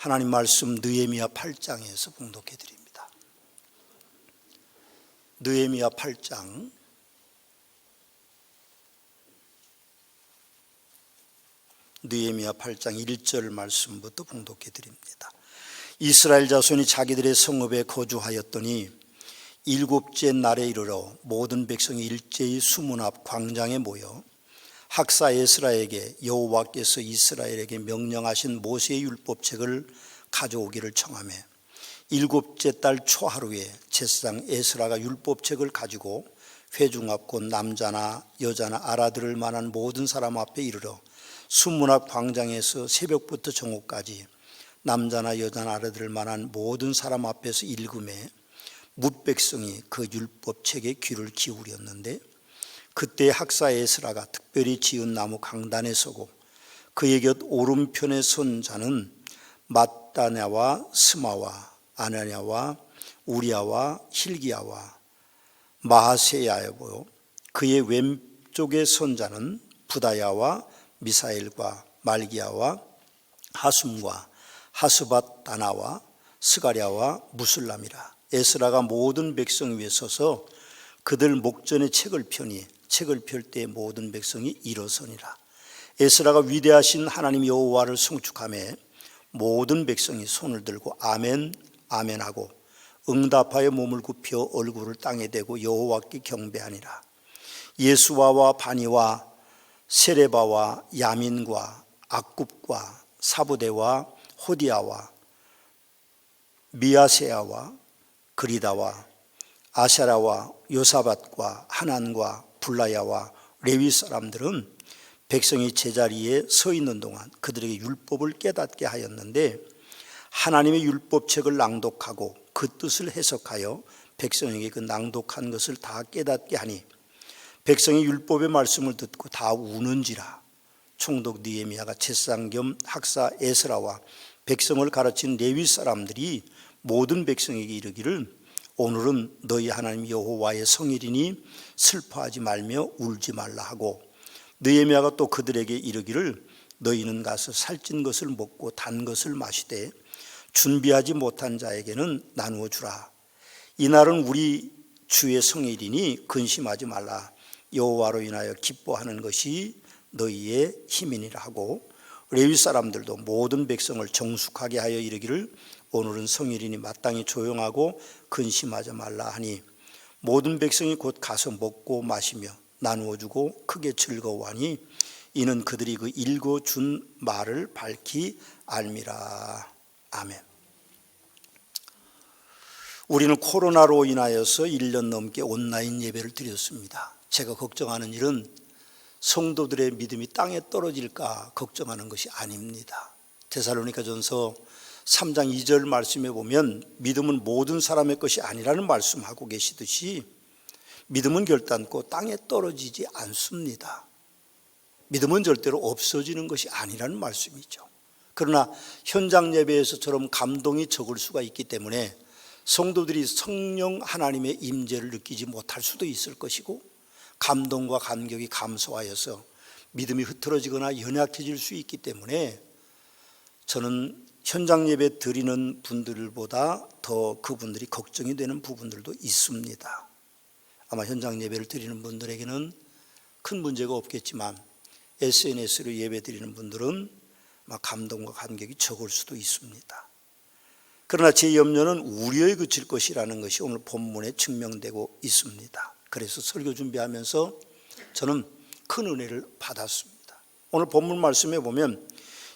하나님 말씀 느헤미야 8장에서 봉독해 드립니다. 느헤미야 8장 느헤미야 8장 1절 말씀부터 봉독해 드립니다. 이스라엘 자손이 자기들의 성읍에 거주하였더니 일곱째 날에 이르러 모든 백성이 일제히 수문 앞 광장에 모여 학사 에스라에게 여호와께서 이스라엘에게 명령하신 모세의 율법책을 가져오기를 청하며 일곱째 달 초하루에 제사장 에스라가 율법책을 가지고 회중 앞 곧 남자나 여자나 알아들을 만한 모든 사람 앞에 이르러 앞 광장에서 새벽부터 정오까지 남자나 여자나 알아들을 만한 모든 사람 앞에서 읽음에 뭇백성이 그 율법책에 귀를 기울였는데 그때 학사 에스라가 특별히 지은 나무 강단에 서고 그의 곁 오른편에 선 자는 마따냐와 스마와 아나냐와 우리아와 힐기야와 마하세야여보요. 그의 왼쪽에 선 자는 부다야와 미사엘과 말기야와 하숨과 하스밧 다나와 스가랴와 무슬람이라. 에스라가 모든 백성 위에 서서 그들 목전에 책을 펴니 책을 펼 때 모든 백성이 일어서니라. 에스라가 위대하신 하나님 여호와를 송축하며 모든 백성이 손을 들고 아멘 아멘 하고 응답하여 몸을 굽혀 얼굴을 땅에 대고 여호와께 경배하니라. 예수와와 바니와 세레바와 야민과 악굽과 사부대와 호디아와 미아세아와 그리다와 아샤라와 요사밭과 하난과 불라야와 레위 사람들은 백성이 제자리에 서 있는 동안 그들에게 율법을 깨닫게 하였는데 하나님의 율법책을 낭독하고 그 뜻을 해석하여 백성에게 그 낭독한 것을 다 깨닫게 하니 백성이 율법의 말씀을 듣고 다 우는지라 총독 니에미아가 제상 겸 학사 에스라와 백성을 가르친 레위 사람들이 모든 백성에게 이르기를 오늘은 너희 하나님 여호와의 성일이니 슬퍼하지 말며 울지 말라 하고 느헤미야가 또 그들에게 이르기를 너희는 가서 살찐 것을 먹고 단 것을 마시되 준비하지 못한 자에게는 나누어 주라. 이날은 우리 주의 성일이니 근심하지 말라. 여호와로 인하여 기뻐하는 것이 너희의 힘이니라 하고 레위 사람들도 모든 백성을 정숙하게 하여 이르기를 오늘은 성일이니 마땅히 조용하고 근심하지 말라 하니 모든 백성이 곧 가서 먹고 마시며 나누어 주고 크게 즐거워하니 이는 그들이 그 읽어 준 말을 밝히 알미라 아멘. 우리는 코로나로 인하여서 1년 넘게 온라인 예배를 드렸습니다. 제가 걱정하는 일은 성도들의 믿음이 땅에 떨어질까 걱정하는 것이 아닙니다. 데살로니가 전서 3장 2절 말씀에 보면 믿음은 모든 사람의 것이 아니라는 말씀하고 계시듯이 믿음은 결단코 땅에 떨어지지 않습니다. 믿음은 절대로 없어지는 것이 아니라는 말씀이죠. 그러나 현장 예배에서처럼 감동이 적을 수가 있기 때문에 성도들이 성령 하나님의 임재를 느끼지 못할 수도 있을 것이고 감동과 감격이 감소하여서 믿음이 흐트러지거나 연약해질 수 있기 때문에 저는 현장 예배 드리는 분들보다 더 그분들이 걱정이 되는 부분들도 있습니다. 아마 현장 예배를 드리는 분들에게는 큰 문제가 없겠지만 SNS로 예배 드리는 분들은 막 감동과 감격이 적을 수도 있습니다. 그러나 제 염려는 우려에 그칠 것이라는 것이 오늘 본문에 증명되고 있습니다. 그래서 설교 준비하면서 저는 큰 은혜를 받았습니다. 오늘 본문 말씀에 보면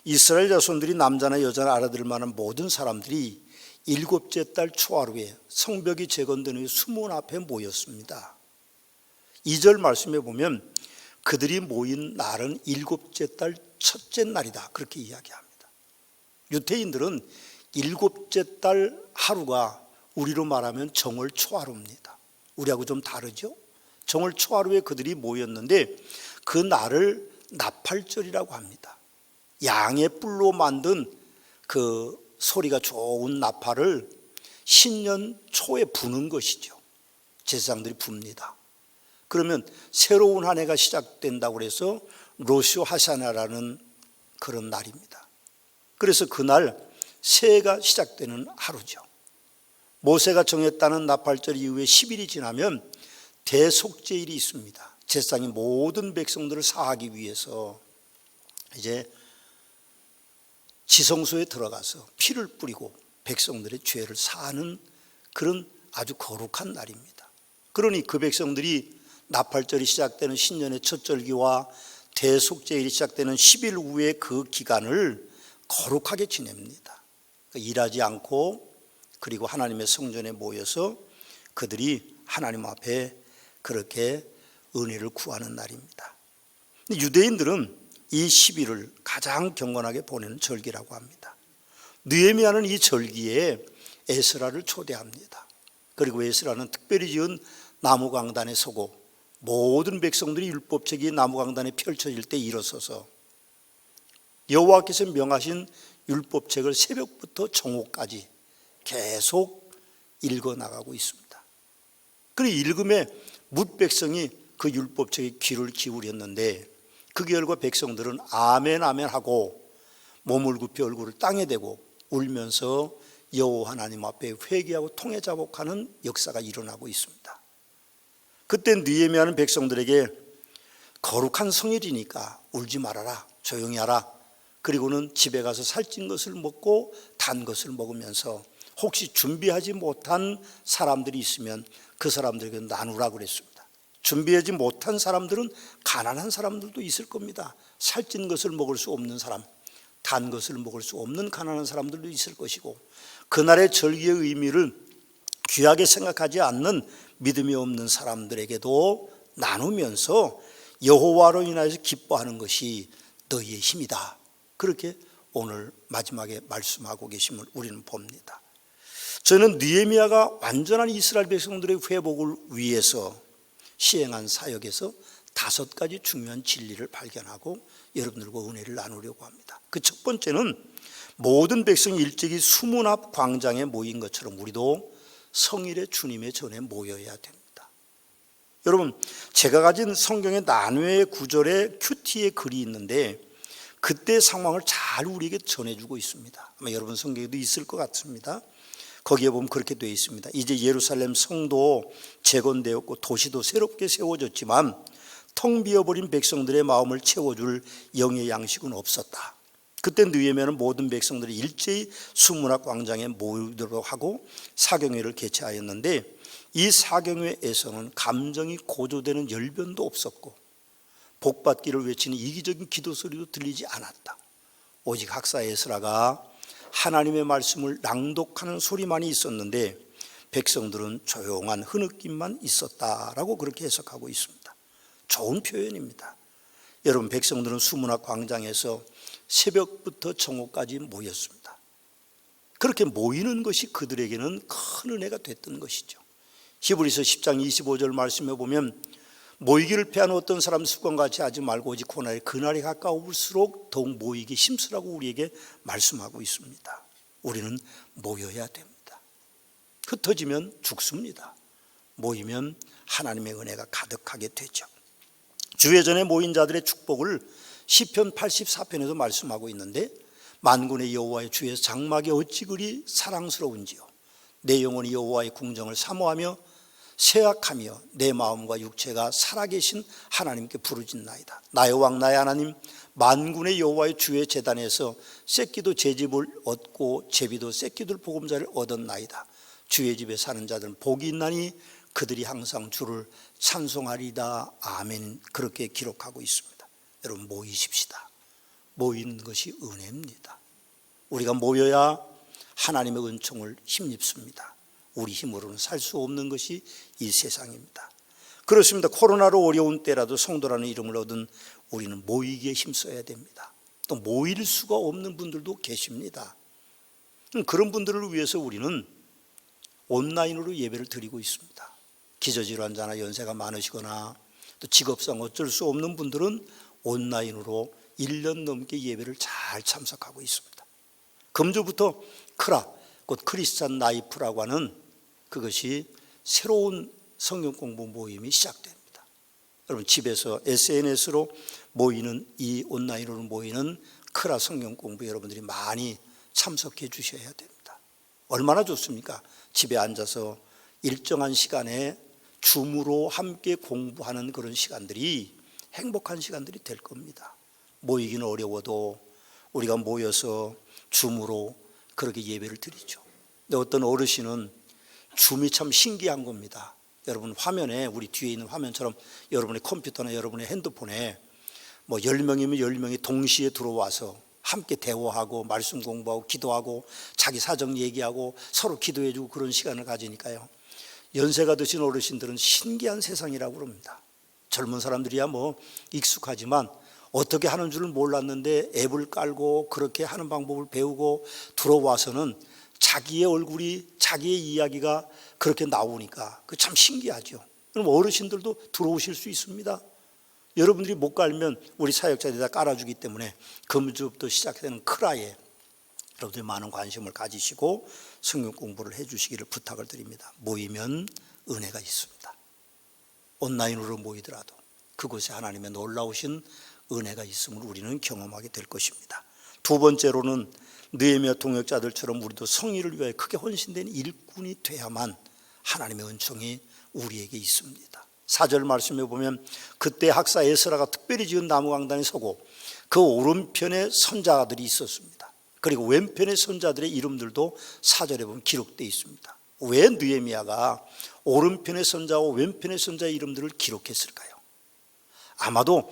이스라엘 자손들이 남자나 여자나 알아들을 만한 모든 사람들이 일곱째 달 초하루에 성벽이 재건된 후에 수문 앞에 모였습니다. 2절 말씀에 보면 그들이 모인 날은 일곱째 달 첫째 날이다. 그렇게 이야기합니다. 유태인들은 일곱째 달 하루가 우리로 말하면 정월 초하루입니다. 우리하고 좀 다르죠? 정월 초하루에 그들이 모였는데 그 날을 나팔절이라고 합니다. 양의 뿔로 만든 그 소리가 좋은 나팔을 신년 초에 부는 것이죠. 제사장들이 붑니다. 그러면 새로운 한 해가 시작된다고 해서 로쇼 하샤나라는 그런 날입니다. 그래서 그날 새해가 시작되는 하루죠. 모세가 정했다는 나팔절 이후에 10일이 지나면 대속제일이 있습니다. 제사장이 모든 백성들을 사하기 위해서 이제 지성소에 들어가서 피를 뿌리고 백성들의 죄를 사하는 그런 아주 거룩한 날입니다. 그러니 그 백성들이 나팔절이 시작되는 신년의 첫 절기와 대속제일이 시작되는 10일 후에 그 기간을 거룩하게 지냅니다. 그러니까 일하지 않고 그리고 하나님의 성전에 모여서 그들이 하나님 앞에 그렇게 은혜를 구하는 날입니다. 유대인들은 이 10일을 가장 경건하게 보내는 절기라고 합니다. 느헤미야는 이 절기에 에스라를 초대합니다. 그리고 에스라는 특별히 지은 나무 강단에 서고 모든 백성들이 율법책이 나무 강단에 펼쳐질 때 일어서서 여호와께서 명하신 율법책을 새벽부터 정오까지 계속 읽어 나가고 있습니다. 그 읽음에 뭇 백성이 그 율법책에 귀를 기울였는데 그 결과 백성들은 아멘 아멘 하고 몸을 굽혀 얼굴을 땅에 대고 울면서 여호와 하나님 앞에 회개하고 통해 자복하는 역사가 일어나고 있습니다. 그때 느헤미야는 백성들에게 거룩한 성일이니까 울지 말아라 조용히 하라 그리고는 집에 가서 살찐 것을 먹고 단 것을 먹으면서 혹시 준비하지 못한 사람들이 있으면 그 사람들에게 나누라 그랬습니다. 준비하지 못한 사람들은 가난한 사람들도 있을 겁니다. 살찐 것을 먹을 수 없는 사람, 단 것을 먹을 수 없는 가난한 사람들도 있을 것이고 그날의 절기의 의미를 귀하게 생각하지 않는 믿음이 없는 사람들에게도 나누면서 여호와로 인하여서 기뻐하는 것이 너희의 힘이다. 그렇게 오늘 마지막에 말씀하고 계심을 우리는 봅니다. 저는 느헤미야가 완전한 이스라엘 백성들의 회복을 위해서 시행한 사역에서 다섯 가지 중요한 진리를 발견하고 여러분들과 은혜를 나누려고 합니다. 그 첫 번째는 모든 백성이 일찍이 수문 앞 광장에 모인 것처럼 우리도 성일의 주님의 전에 모여야 됩니다. 여러분, 제가 가진 성경의 난회의 구절에 큐티의 글이 있는데 그때 상황을 잘 우리에게 전해주고 있습니다. 아마 여러분 성경에도 있을 것 같습니다. 거기에 보면 그렇게 되어 있습니다. 이제 예루살렘 성도 재건되었고 도시도 새롭게 세워졌지만 텅 비어버린 백성들의 마음을 채워줄 영의 양식은 없었다. 그때 느헤미야는 모든 백성들이 일제히 수문학 광장에 모이도록 하고 사경회를 개최하였는데 이 사경회에서는 감정이 고조되는 열변도 없었고 복받기를 외치는 이기적인 기도 소리도 들리지 않았다. 오직 학사 에스라가 하나님의 말씀을 낭독하는 소리만이 있었는데 백성들은 조용한 흐느낌만 있었다라고 그렇게 해석하고 있습니다. 좋은 표현입니다. 여러분 백성들은 수문학 광장에서 새벽부터 정오까지 모였습니다. 그렇게 모이는 것이 그들에게는 큰 은혜가 됐던 것이죠. 히브리서 10장 25절 말씀에 보면 모이기를 패하는 어떤 사람 습관같이 하지 말고 오직 고난의 그날이 가까울수록 더욱 모이기 힘쓰라고 우리에게 말씀하고 있습니다. 우리는 모여야 됩니다. 흩어지면 죽습니다. 모이면 하나님의 은혜가 가득하게 되죠. 주회전에 모인 자들의 축복을 시편 84편에도 말씀하고 있는데 만군의 여호와의 주에서 장막이 어찌 그리 사랑스러운지요 내 영혼이 여호와의 궁정을 사모하며 쇠약하며 내 마음과 육체가 살아계신 하나님께 부르짖나이다. 나의 왕 나의 하나님 만군의 여호와의 주의 재단에서 새끼도 제집을 얻고 제비도 새끼들 보금자를 얻었나이다. 주의 집에 사는 자들은 복이 있나니 그들이 항상 주를 찬송하리다. 아멘. 그렇게 기록하고 있습니다. 여러분 모이십시다. 모이는 것이 은혜입니다. 우리가 모여야 하나님의 은총을 힘입습니다. 우리 힘으로는 살 수 없는 것이 이 세상입니다. 그렇습니다. 코로나로 어려운 때라도 성도라는 이름을 얻은 우리는 모이기에 힘써야 됩니다. 또 모일 수가 없는 분들도 계십니다. 그런 분들을 위해서 우리는 온라인으로 예배를 드리고 있습니다. 기저질환자나 연세가 많으시거나 또 직업상 어쩔 수 없는 분들은 온라인으로 1년 넘게 예배를 잘 참석하고 있습니다. 금주부터 크라, 곧 크리스찬 나이프라고 하는 그것이 새로운 성경 공부 모임이 시작됩니다. 여러분 집에서 SNS로 모이는 이 온라인으로 모이는 크라 성경 공부 여러분들이 많이 참석해 주셔야 됩니다. 얼마나 좋습니까? 집에 앉아서 일정한 시간에 줌으로 함께 공부하는 그런 시간들이 행복한 시간들이 될 겁니다. 모이기는 어려워도 우리가 모여서 줌으로 그렇게 예배를 드리죠. 근데 어떤 어르신은 줌이 참 신기한 겁니다. 여러분 화면에 우리 뒤에 있는 화면처럼 여러분의 컴퓨터나 여러분의 핸드폰에 뭐 10명이면 10명이 동시에 들어와서 함께 대화하고 말씀 공부하고 기도하고 자기 사정 얘기하고 서로 기도해 주고 그런 시간을 가지니까요. 연세가 드신 어르신들은 신기한 세상이라고 그럽니다. 젊은 사람들이야 뭐 익숙하지만 어떻게 하는 줄을 몰랐는데 앱을 깔고 그렇게 하는 방법을 배우고 들어와서는 자기의 얼굴이 자기의 이야기가 그렇게 나오니까 그 참 신기하죠. 그럼 어르신들도 들어오실 수 있습니다. 여러분들이 못 깔면 우리 사역자들이 다 깔아주기 때문에 금주부터 시작되는 크라에 여러분들이 많은 관심을 가지시고 성경 공부를 해주시기를 부탁을 드립니다. 모이면 은혜가 있습니다. 온라인으로 모이더라도 그곳에 하나님의 놀라우신 은혜가 있음을 우리는 경험하게 될 것입니다. 두 번째로는 느헤미야 동역자들처럼 우리도 성의를 위하여 크게 헌신된 일꾼이 돼야만 하나님의 은총이 우리에게 있습니다. 사절 말씀에 보면 그때 학사 에스라가 특별히 지은 나무 강단에 서고 그 오른편에 선자들이 있었습니다. 그리고 왼편의 선자들의 이름들도 사절에 보면 기록되어 있습니다. 왜 느헤미야가 오른편의 선자와 왼편의 선자의 이름들을 기록했을까요? 아마도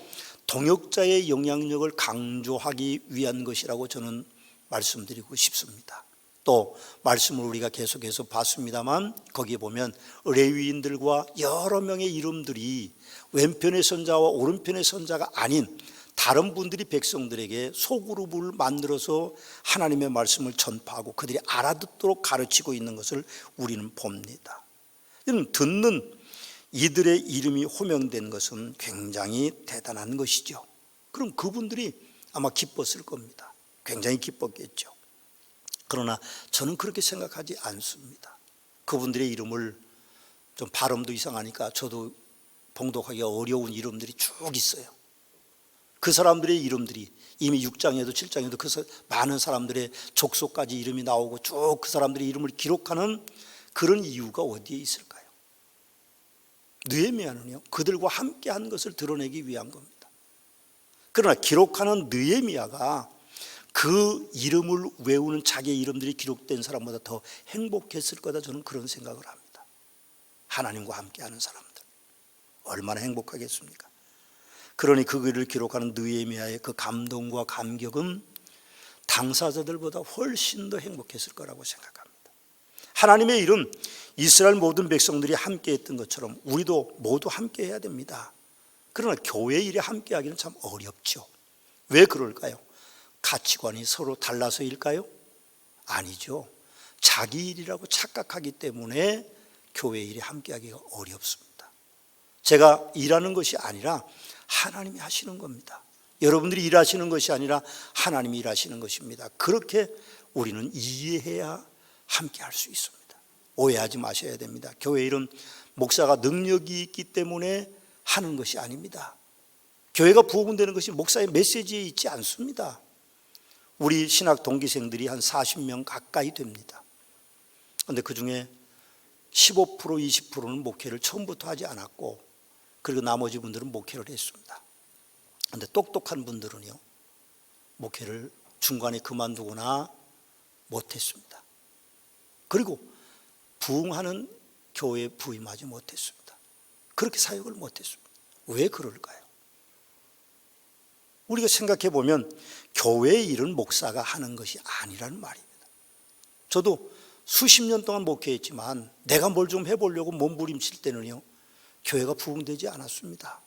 동역자의 영향력을 강조하기 위한 것이라고 저는 말씀드리고 싶습니다. 또 말씀을 우리가 계속해서 봤습니다만 거기에 보면 레위인들과 여러 명의 이름들이 왼편의 선자와 오른편의 선자가 아닌 다른 분들이 백성들에게 소그룹을 만들어서 하나님의 말씀을 전파하고 그들이 알아듣도록 가르치고 있는 것을 우리는 봅니다. 듣는 이들의 이름이 호명된 것은 굉장히 대단한 것이죠. 그럼 그분들이 아마 기뻤을 겁니다. 굉장히 기뻤겠죠. 그러나 저는 그렇게 생각하지 않습니다. 그분들의 이름을 좀 발음도 이상하니까 저도 봉독하기가 어려운 이름들이 쭉 있어요. 그 사람들의 이름들이 이미 6장에도 7장에도 그 많은 사람들의 족속까지 이름이 나오고 쭉 그 사람들의 이름을 기록하는 그런 이유가 어디에 있을까요? 느헤미야는요 그들과 함께 한 것을 드러내기 위한 겁니다. 그러나 기록하는 느헤미야가 그 이름을 외우는 자기의 이름들이 기록된 사람보다 더 행복했을 거다 저는 그런 생각을 합니다. 하나님과 함께하는 사람들 얼마나 행복하겠습니까? 그러니 그 글을 기록하는 느헤미야의 그 감동과 감격은 당사자들보다 훨씬 더 행복했을 거라고 생각합니다. 하나님의 일은 이스라엘 모든 백성들이 함께 했던 것처럼 우리도 모두 함께 해야 됩니다. 그러나 교회 일에 함께 하기는 참 어렵죠. 왜 그럴까요? 가치관이 서로 달라서일까요? 아니죠. 자기 일이라고 착각하기 때문에 교회 일에 함께 하기가 어렵습니다. 제가 일하는 것이 아니라 하나님이 하시는 겁니다. 여러분들이 일하시는 것이 아니라 하나님이 일하시는 것입니다. 그렇게 우리는 이해해야 함께 할 수 있습니다. 오해하지 마셔야 됩니다. 교회 일은 목사가 능력이 있기 때문에 하는 것이 아닙니다. 교회가 부흥되는 것이 목사의 메시지에 있지 않습니다. 우리 신학 동기생들이 한 40명 가까이 됩니다. 그런데 그 중에 15% 20%는 목회를 처음부터 하지 않았고 그리고 나머지 분들은 목회를 했습니다. 그런데 똑똑한 분들은요 목회를 중간에 그만두거나 못했습니다. 그리고 부흥하는 교회에 부임하지 못했습니다. 그렇게 사역을 못했습니다. 왜 그럴까요? 우리가 생각해 보면 교회의 일은 목사가 하는 것이 아니라는 말입니다. 저도 수십 년 동안 목회했지만 내가 뭘 좀 해보려고 몸부림칠 때는요 교회가 부흥되지 않았습니다.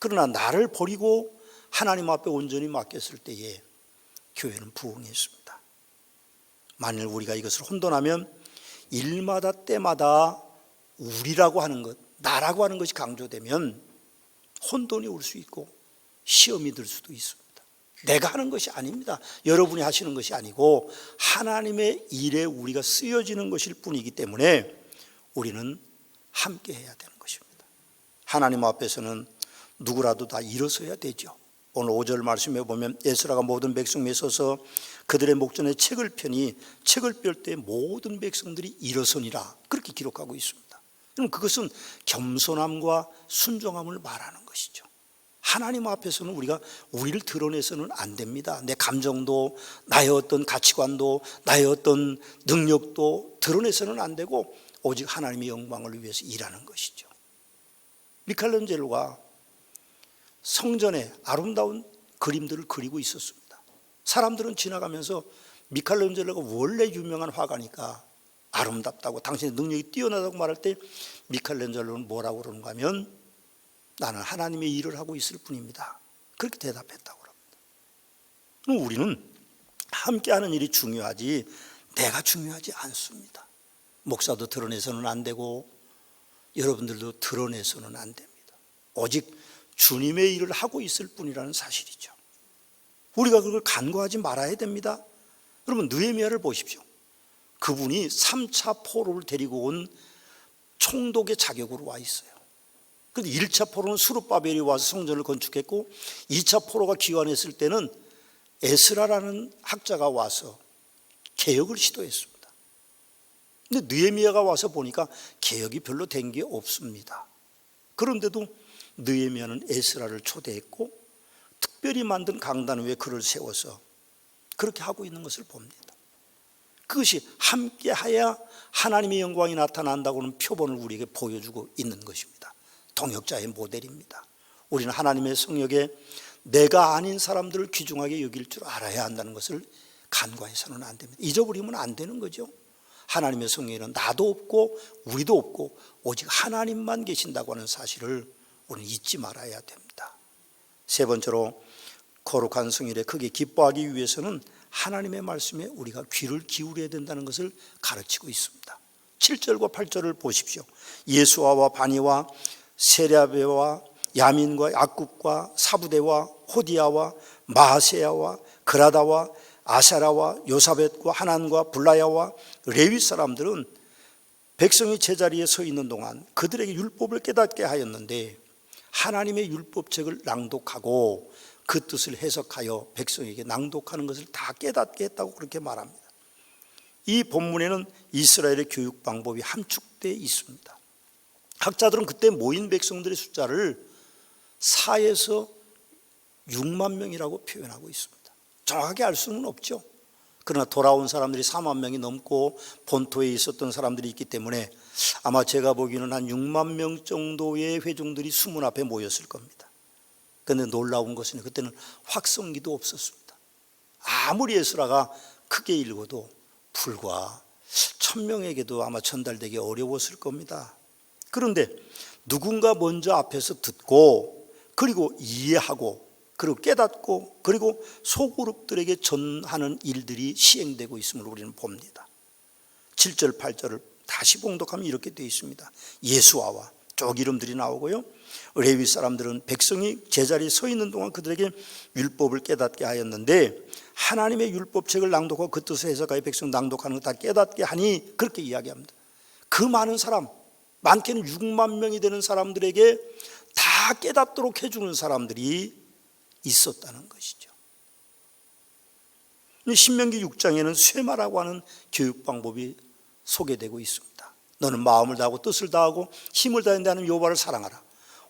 그러나 나를 버리고 하나님 앞에 온전히 맡겼을 때에 교회는 부흥했습니다. 만일 우리가 이것을 혼돈하면 일마다 때마다 우리라고 하는 것, 나라고 하는 것이 강조되면 혼돈이 올 수 있고 시험이 들 수도 있습니다. 내가 하는 것이 아닙니다. 여러분이 하시는 것이 아니고 하나님의 일에 우리가 쓰여지는 것일 뿐이기 때문에 우리는 함께 해야 되는 것입니다. 하나님 앞에서는 누구라도 다 일어서야 되죠. 오늘 5절 말씀에 보면 에스라가 모든 백성에 서서 그들의 목전에 책을 펴니 책을 펼 때 모든 백성들이 일어서니라 그렇게 기록하고 있습니다. 그럼 그것은 겸손함과 순종함을 말하는 것이죠. 하나님 앞에서는 우리가 우리를 드러내서는 안 됩니다. 내 감정도 나의 어떤 가치관도 나의 어떤 능력도 드러내서는 안 되고 오직 하나님의 영광을 위해서 일하는 것이죠. 미켈란젤로가 성전에 아름다운 그림들을 그리고 있었습니다. 사람들은 지나가면서 미켈란젤로가 원래 유명한 화가니까 아름답다고 당신의 능력이 뛰어나다고 말할 때 미켈란젤로는 뭐라고 그러는가 하면 나는 하나님의 일을 하고 있을 뿐입니다. 그렇게 대답했다고 합니다. 우리는 함께 하는 일이 중요하지 내가 중요하지 않습니다. 목사도 드러내서는 안 되고 여러분들도 드러내서는 안 됩니다. 오직 주님의 일을 하고 있을 뿐이라는 사실이죠. 우리가 그걸 간과하지 말아야 됩니다. 여러분 느헤미야를 보십시오. 그분이 3차 포로를 데리고 온 총독의 자격으로 와 있어요. 근데 1차 포로는 수르바벨이 와서 성전을 건축했고 2차 포로가 기원했을 때는 에스라라는 학자가 와서 개혁을 시도했습니다. 근데 느헤미야가 와서 보니까 개혁이 별로 된 게 없습니다. 그런데도 느헤미야는 에스라를 초대했고 특별히 만든 강단 위에 그를 세워서 그렇게 하고 있는 것을 봅니다. 그것이 함께하야 하나님의 영광이 나타난다고는 표본을 우리에게 보여주고 있는 것입니다. 동역자의 모델입니다. 우리는 하나님의 성역에 내가 아닌 사람들을 귀중하게 여길 줄 알아야 한다는 것을 간과해서는 안 됩니다. 잊어버리면 안 되는 거죠. 하나님의 성령에는 나도 없고 우리도 없고 오직 하나님만 계신다고 하는 사실을 우리는 잊지 말아야 됩니다. 세 번째로 거룩한 성일에 크게 기뻐하기 위해서는 하나님의 말씀에 우리가 귀를 기울여야 된다는 것을 가르치고 있습니다. 7절과 8절을 보십시오. 예수아와 바니와 세랴베와 야민과 약국과 사부대와 호디아와 마세야와 그라다와 아사라와 요사벳과 하난과 불라야와 레위 사람들은 백성이 제자리에 서 있는 동안 그들에게 율법을 깨닫게 하였는데 하나님의 율법책을 낭독하고 그 뜻을 해석하여 백성에게 낭독하는 것을 다 깨닫게 했다고 그렇게 말합니다. 이 본문에는 이스라엘의 교육 방법이 함축되어 있습니다. 학자들은 그때 모인 백성들의 숫자를 4에서 6만 명이라고 표현하고 있습니다. 정확하게 알 수는 없죠. 그러나 돌아온 사람들이 4만 명이 넘고 본토에 있었던 사람들이 있기 때문에 아마 제가 보기에는 한 6만 명 정도의 회중들이 수문 앞에 모였을 겁니다. 그런데 놀라운 것은 그때는 확성기도 없었습니다. 아무리 에스라가 크게 읽어도 불과 천 명에게도 아마 전달되기 어려웠을 겁니다. 그런데 누군가 먼저 앞에서 듣고 그리고 이해하고 그리고 깨닫고 그리고 소그룹들에게 전하는 일들이 시행되고 있음을 우리는 봅니다. 7절 8절을 다시 봉독하면 이렇게 되어 있습니다. 예수아와 쪽 이름들이 나오고요. 레위 사람들은 백성이 제자리에 서 있는 동안 그들에게 율법을 깨닫게 하였는데 하나님의 율법책을 낭독하고 그 뜻을 해석하여 백성 낭독하는 것 다 깨닫게 하니 그렇게 이야기합니다. 그 많은 사람 많게는 6만 명이 되는 사람들에게 다 깨닫도록 해주는 사람들이 있었다는 것이죠. 신명기 6장에는 쇠마라고 하는 교육 방법이 소개되고 있습니다. 너는 마음을 다하고 뜻을 다하고 힘을 다한다는 여호와를 사랑하라.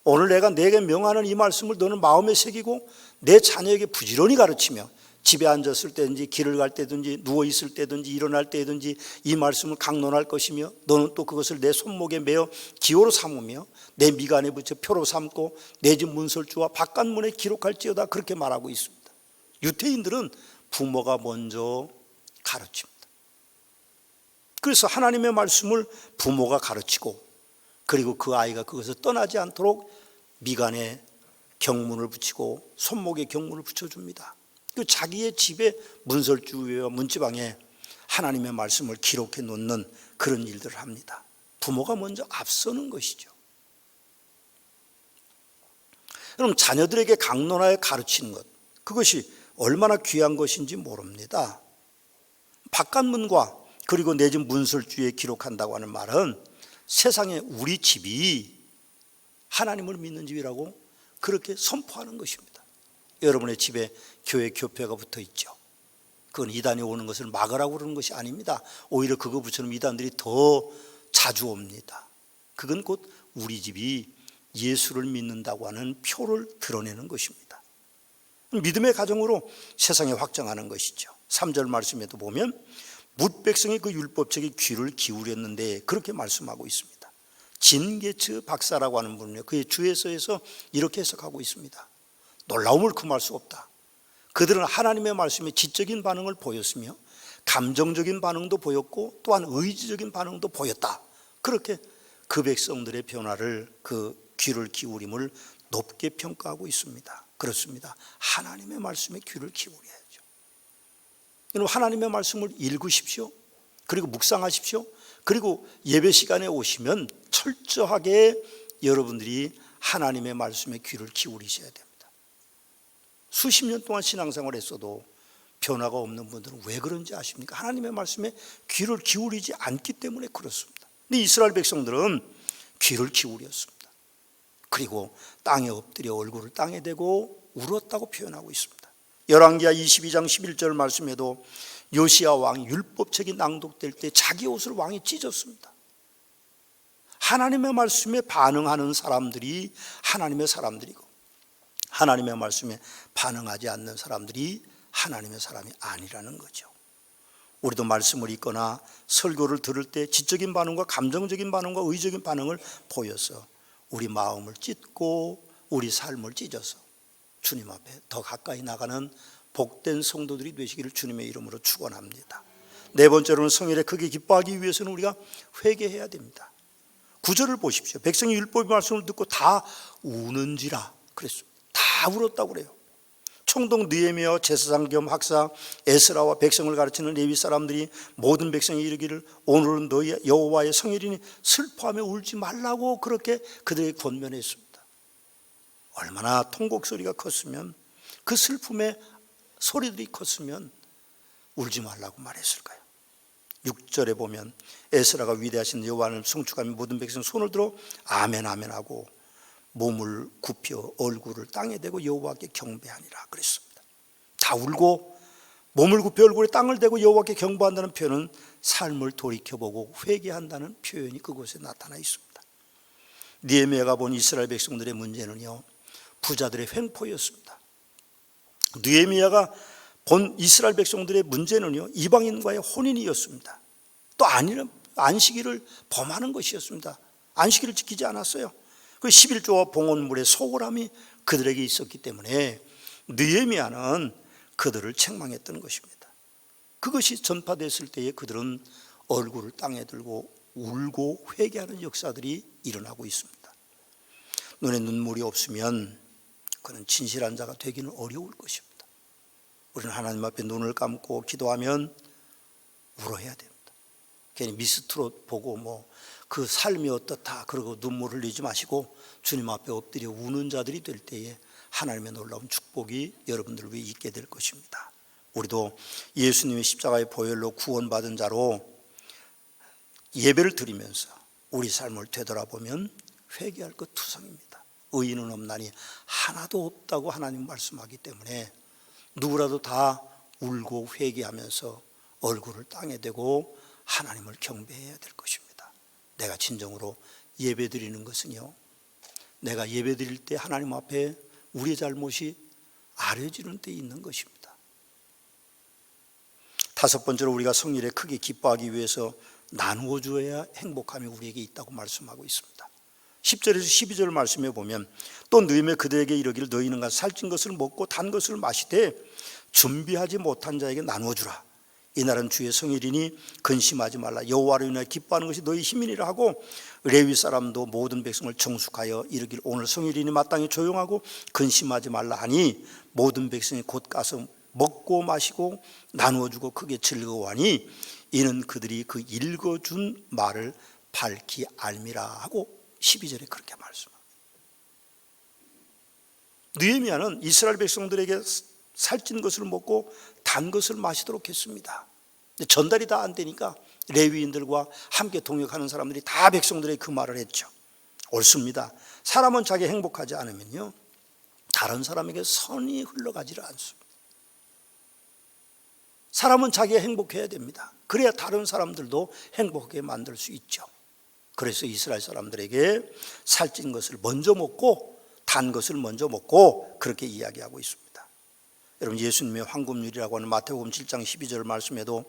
오늘 내가 내게 명하는 이 말씀을 너는 마음에 새기고 내 자녀에게 부지런히 가르치며 집에 앉았을 때든지 길을 갈 때든지 누워 있을 때든지 일어날 때든지 이 말씀을 강론할 것이며 너는 또 그것을 내 손목에 매어 기호로 삼으며 내 미간에 붙여 표로 삼고 내 집 문설주와 바깥문에 기록할지어다 그렇게 말하고 있습니다. 유태인들은 부모가 먼저 가르칩니다. 그래서 하나님의 말씀을 부모가 가르치고 그리고 그 아이가 그것을 떠나지 않도록 미간에 경문을 붙이고 손목에 경문을 붙여줍니다. 그 자기의 집에 문설주와 문지방에 하나님의 말씀을 기록해 놓는 그런 일들을 합니다. 부모가 먼저 앞서는 것이죠. 그럼 자녀들에게 강론하여 가르치는 것, 그것이 얼마나 귀한 것인지 모릅니다. 바깥문과 그리고 내 집 문설주에 기록한다고 하는 말은 세상에 우리 집이 하나님을 믿는 집이라고 그렇게 선포하는 것입니다. 여러분의 집에 교회 교표가 붙어 있죠. 그건 이단이 오는 것을 막으라고 그러는 것이 아닙니다. 오히려 그거 붙여놓으면 이단들이 더 자주 옵니다. 그건 곧 우리 집이 예수를 믿는다고 하는 표를 드러내는 것입니다. 믿음의 가정으로 세상에 확장하는 것이죠. 3절 말씀에도 보면 묻 백성이 그 율법책에 귀를 기울였는데 그렇게 말씀하고 있습니다. 진게츠 박사라고 하는 분은요. 그의 주에서에서 이렇게 해석하고 있습니다. 놀라움을 금할 수 없다. 그들은 하나님의 말씀에 지적인 반응을 보였으며 감정적인 반응도 보였고 또한 의지적인 반응도 보였다. 그렇게 그 백성들의 변화를 그 귀를 기울임을 높게 평가하고 있습니다. 그렇습니다. 하나님의 말씀에 귀를 기울여야죠. 여러분 하나님의 말씀을 읽으십시오. 그리고 묵상하십시오. 그리고 예배 시간에 오시면 철저하게 여러분들이 하나님의 말씀에 귀를 기울이셔야 됩니다. 수십 년 동안 신앙생활 했어도 변화가 없는 분들은 왜 그런지 아십니까? 하나님의 말씀에 귀를 기울이지 않기 때문에 그렇습니다. 근데 이스라엘 백성들은 귀를 기울였습니다. 그리고 땅에 엎드려 얼굴을 땅에 대고 울었다고 표현하고 있습니다. 열왕기하 22장 11절 말씀에도 요시아 왕 율법책이 낭독될 때 자기 옷을 왕이 찢었습니다. 하나님의 말씀에 반응하는 사람들이 하나님의 사람들이고 하나님의 말씀에 반응하지 않는 사람들이 하나님의 사람이 아니라는 거죠. 우리도 말씀을 읽거나 설교를 들을 때 지적인 반응과 감정적인 반응과 의적인 반응을 보여서 우리 마음을 찢고 우리 삶을 찢어서 주님 앞에 더 가까이 나가는 복된 성도들이 되시기를 주님의 이름으로 축원합니다. 네 번째로는 성일에 크게 기뻐하기 위해서는 우리가 회개해야 됩니다. 구절을 보십시오. 백성이 율법의 말씀을 듣고 다 우는지라 그랬습니다. 다 울었다고 그래요. 총독 느헤미야 제사장 겸 학사 에스라와 백성을 가르치는 레위 사람들이 모든 백성이 이르기를 오늘은 너희 여호와의 성일이니 슬퍼하며 울지 말라고 그렇게 그들에게 권면했습니다. 얼마나 통곡 소리가 컸으면 그 슬픔의 소리들이 컸으면 울지 말라고 말했을까요? 6절에 보면 에스라가 위대하신 여호와를 송축하며 모든 백성 손을 들어 아멘 아멘 하고 몸을 굽혀 얼굴을 땅에 대고 여호와께 경배하니라 그랬습니다. 다 울고 몸을 굽혀 얼굴에 땅을 대고 여호와께 경배한다는 표현은 삶을 돌이켜보고 회개한다는 표현이 그곳에 나타나 있습니다. 니에미아가 본 이스라엘 백성들의 문제는요 부자들의 횡포였습니다. 느헤미야가 본 이스라엘 백성들의 문제는요 이방인과의 혼인이었습니다. 또 아니는 안식일을 범하는 것이었습니다. 안식일을 지키지 않았어요. 그 11조와 봉헌물의 소홀함이 그들에게 있었기 때문에 느헤미야는 그들을 책망했던 것입니다. 그것이 전파됐을 때에 그들은 얼굴을 땅에 들고 울고 회개하는 역사들이 일어나고 있습니다. 눈에 눈물이 없으면 그는 진실한 자가 되기는 어려울 것입니다. 우리는 하나님 앞에 눈을 감고 기도하면 울어야 됩니다. 괜히 미스트롯 보고 뭐 그 삶이 어떻다 그러고 눈물 흘리지 마시고 주님 앞에 엎드려 우는 자들이 될 때에 하나님의 놀라운 축복이 여러분들을 위해 있게 될 것입니다. 우리도 예수님의 십자가의 보혈로 구원받은 자로 예배를 드리면서 우리 삶을 되돌아보면 회개할 것 투성입니다. 의인은 없나니 하나도 없다고 하나님 말씀하기 때문에 누구라도 다 울고 회개하면서 얼굴을 땅에 대고 하나님을 경배해야 될 것입니다. 내가 진정으로 예배 드리는 것은요. 내가 예배 드릴 때 하나님 앞에 우리의 잘못이 아려지는 때 있는 것입니다. 다섯 번째로 우리가 성일에 크게 기뻐하기 위해서 나누어 주어야 행복함이 우리에게 있다고 말씀하고 있습니다. 10절에서 12절 말씀에 보면 또 느헤미야 그들에게 이르기를 너희는 살찐 것을 먹고 단 것을 마시되 준비하지 못한 자에게 나누어 주라. 이날은 주의 성일이니 근심하지 말라. 여호와로 인하여 기뻐하는 것이 너희 힘이니라 하고 레위 사람도 모든 백성을 정숙하여 이르길 오늘 성일이니 마땅히 조용하고 근심하지 말라 하니 모든 백성이 곧 가서 먹고 마시고 나누어 주고 크게 즐거워하니 이는 그들이 그 읽어준 말을 밝히 알미라 하고 12절에 그렇게 말씀합니다. 느헤미야는 이스라엘 백성들에게 살찐 것을 먹고 단 것을 마시도록 했습니다. 전달이 다 안 되니까 레위인들과 함께 동역하는 사람들이 다 백성들에게 그 말을 했죠. 옳습니다. 사람은 자기 행복하지 않으면요. 다른 사람에게 선이 흘러가지를 않습니다. 사람은 자기가 행복해야 됩니다. 그래야 다른 사람들도 행복하게 만들 수 있죠. 그래서 이스라엘 사람들에게 살찐 것을 먼저 먹고 단 것을 먼저 먹고 그렇게 이야기하고 있습니다. 여러분 예수님의 황금률이라고 하는 마태복음 7장 12절 말씀에도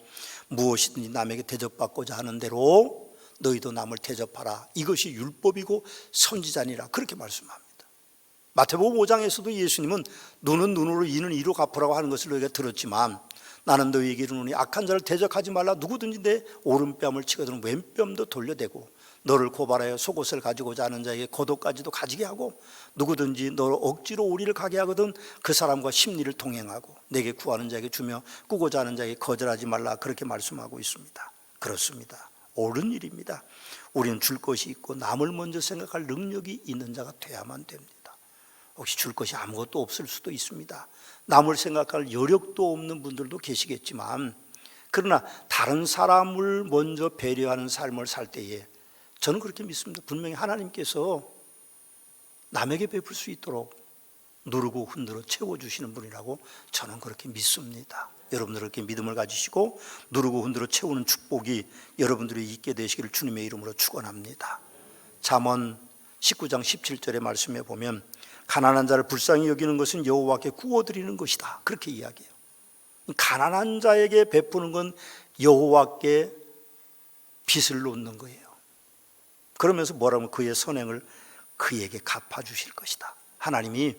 무엇이든지 남에게 대접받고자 하는 대로 너희도 남을 대접하라. 이것이 율법이고 선지자니라 그렇게 말씀합니다. 마태복음 5장에서도 예수님은 눈은 눈으로 이는 이로 갚으라고 하는 것을 너희가 들었지만 나는 너희에게 이르노니 악한 자를 대적하지 말라 누구든지 내 오른뺨을 치거든 왼뺨도 돌려대고 너를 고발하여 속옷을 가지고자 하는 자에게 고도까지도 가지게 하고 누구든지 너를 억지로 오리를 가게 하거든 그 사람과 심리를 동행하고 내게 구하는 자에게 주며 꾸고자 하는 자에게 거절하지 말라 그렇게 말씀하고 있습니다. 그렇습니다. 옳은 일입니다. 우리는 줄 것이 있고 남을 먼저 생각할 능력이 있는 자가 돼야만 됩니다. 혹시 줄 것이 아무것도 없을 수도 있습니다. 남을 생각할 여력도 없는 분들도 계시겠지만 그러나 다른 사람을 먼저 배려하는 삶을 살 때에 저는 그렇게 믿습니다. 분명히 하나님께서 남에게 베풀 수 있도록 누르고 흔들어 채워주시는 분이라고 저는 그렇게 믿습니다. 여러분들 그렇게 믿음을 가지시고 누르고 흔들어 채우는 축복이 여러분들이 있게 되시기를 주님의 이름으로 축원합니다. 잠언 19장 17절의 말씀에 보면 가난한 자를 불쌍히 여기는 것은 여호와께 구워 드리는 것이다. 그렇게 이야기해요. 가난한 자에게 베푸는 건 여호와께 빚을 놓는 거예요. 그러면서 뭐라면 그의 선행을 그에게 갚아주실 것이다. 하나님이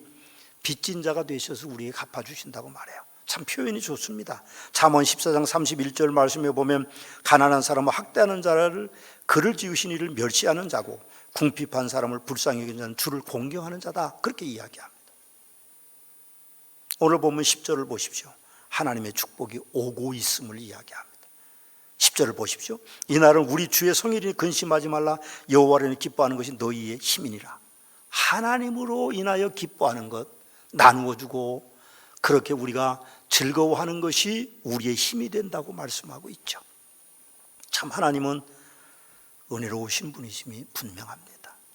빚진 자가 되셔서 우리에게 갚아주신다고 말해요. 참 표현이 좋습니다. 잠언 14장 31절 말씀에 보면 가난한 사람을 학대하는 자를 그를 지으신 이를 멸시하는 자고 궁핍한 사람을 불쌍히 여기는 자는 주를 공경하는 자다. 그렇게 이야기합니다. 오늘 보면 10절을 보십시오. 하나님의 축복이 오고 있음을 이야기합니다. 10절을 보십시오. 이날은 우리 주의 성일이니 근심하지 말라 여호와를 기뻐하는 것이 너희의 힘이니라. 하나님으로 인하여 기뻐하는 것 나누어 주고 그렇게 우리가 즐거워하는 것이 우리의 힘이 된다고 말씀하고 있죠. 참 하나님은 은혜로우신 분이심이 분명합니다.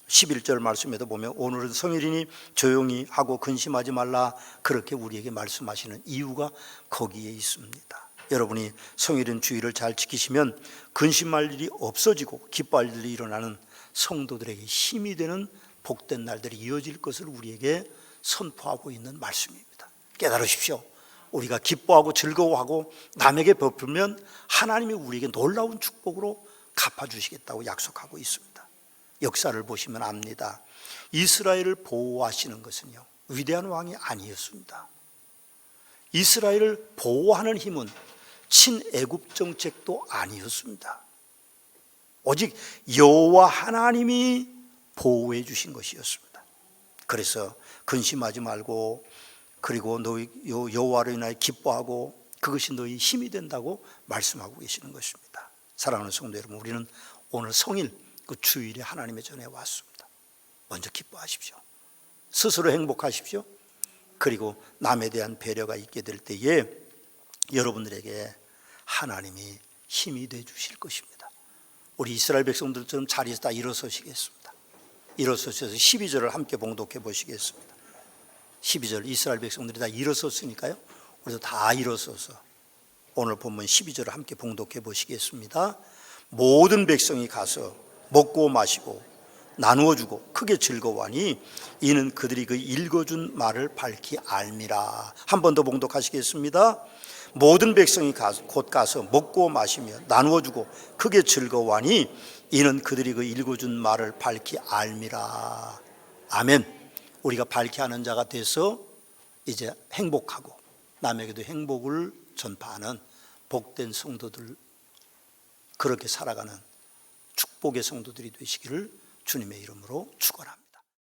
11절 말씀에도 보면 오늘은 성일이니 조용히 하고 근심하지 말라 그렇게 우리에게 말씀하시는 이유가 거기에 있습니다. 여러분이 성일은 주의를 잘 지키시면 근심할 일이 없어지고 기뻐할 일이 일어나는 성도들에게 힘이 되는 복된 날들이 이어질 것을 우리에게 선포하고 있는 말씀입니다. 깨달으십시오. 우리가 기뻐하고 즐거워하고 남에게 베풀면 하나님이 우리에게 놀라운 축복으로 갚아주시겠다고 약속하고 있습니다. 역사를 보시면 압니다. 이스라엘을 보호하시는 것은요, 위대한 왕이 아니었습니다. 이스라엘을 보호하는 힘은 친애굽 정책도 아니었습니다. 오직 여호와 하나님이 보호해 주신 것이었습니다. 그래서 근심하지 말고 그리고 너희 여호와로 인하여 기뻐하고 그것이 너희 힘이 된다고 말씀하고 계시는 것입니다. 사랑하는 성도 여러분, 우리는 오늘 성일 그 주일에 하나님의 전에 왔습니다. 먼저 기뻐하십시오. 스스로 행복하십시오. 그리고 남에 대한 배려가 있게 될 때에 여러분들에게 하나님이 힘이 돼 주실 것입니다. 우리 이스라엘 백성들처럼 자리에서 다 일어서시겠습니다. 일어서셔서 12절을 함께 봉독해 보시겠습니다. 12절 이스라엘 백성들이 다 일어섰으니까요. 우리도 다 일어서서 오늘 본문 12절을 함께 봉독해 보시겠습니다. 모든 백성이 가서 먹고 마시고 나누어 주고 크게 즐거워하니 이는 그들이 그 읽어준 말을 밝히 알미라. 한 번 더 봉독하시겠습니다. 모든 백성이 곧 가서 먹고 마시며 나누어 주고 크게 즐거워하니 이는 그들이 그 읽어준 말을 밝히 알미라. 아멘. 우리가 밝히 하는 자가 돼서 이제 행복하고 남에게도 행복을 전파하는 복된 성도들 그렇게 살아가는 축복의 성도들이 되시기를 주님의 이름으로 축원합니다.